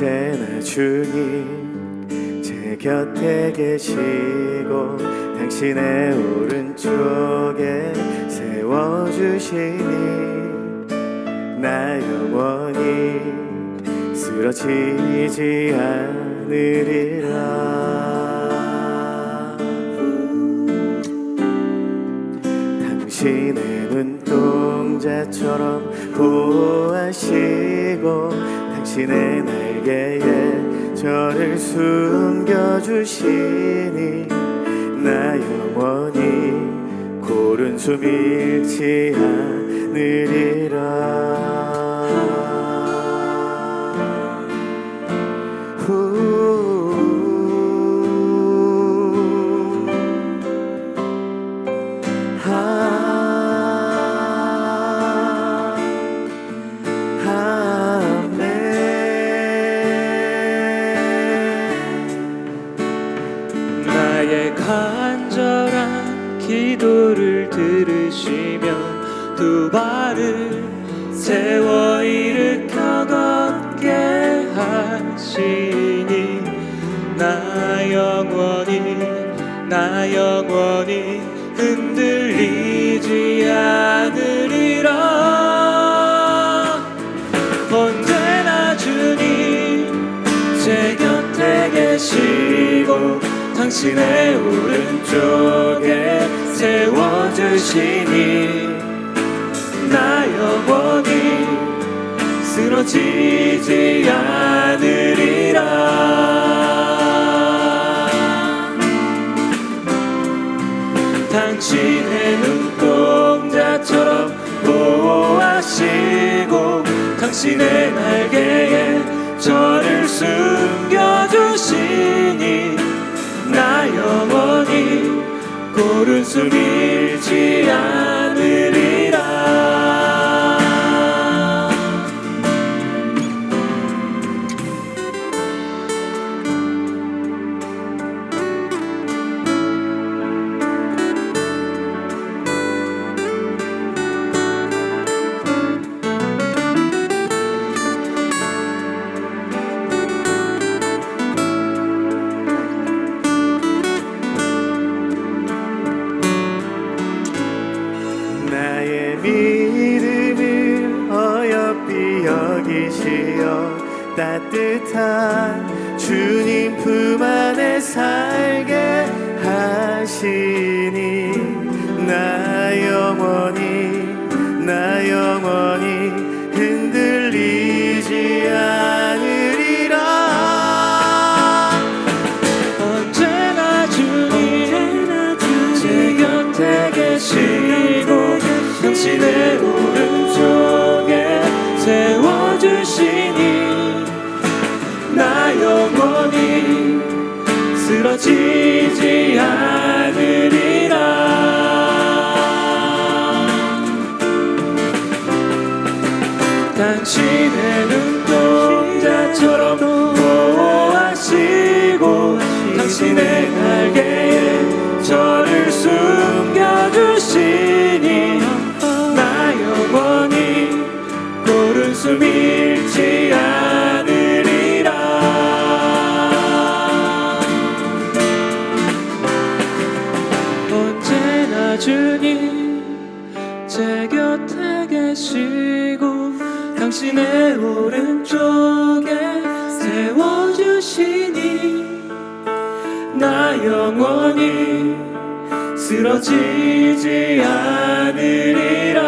언제나 주님 제 곁에 계시고 당신의 오른쪽에 세워주시니 나 영원히 쓰러지지 않으리라. 당신의 눈동자처럼 보호하시고 당신의 날개에 저를 숨겨주시니 나 영원히 고른 숨 잃지 않으리라 나의 간절한 기도를 들으시며 두 발을 세워 일으켜 걷게 하시니 나 영원히 나 영원히 흔들리지 않으리라. 언제나 주님 제 곁에 계시고 당신의 오른쪽에 세워주시니 나 영원히 쓰러지지 않으리라. 당신의 눈동자처럼 보호하시고 당신의 날개에 저를 숨 고른 숨 잃지 않으 나의 믿음을 어여삐 여기시어 따뜻한 주님 품 안에 살게 하시니 나 영원히 나 영원히 흔들리지 않으리라. 언제나 주님 제 곁에 계시고 당신의 오른쪽에 세워주시니 나 영원히 쓰러지지 않으리라. 당신의 눈동자처럼 보호하시고 당신의 날개에 계시고 당신의 오른쪽에 세워주시니 나 영원히 쓰러지지 않으리라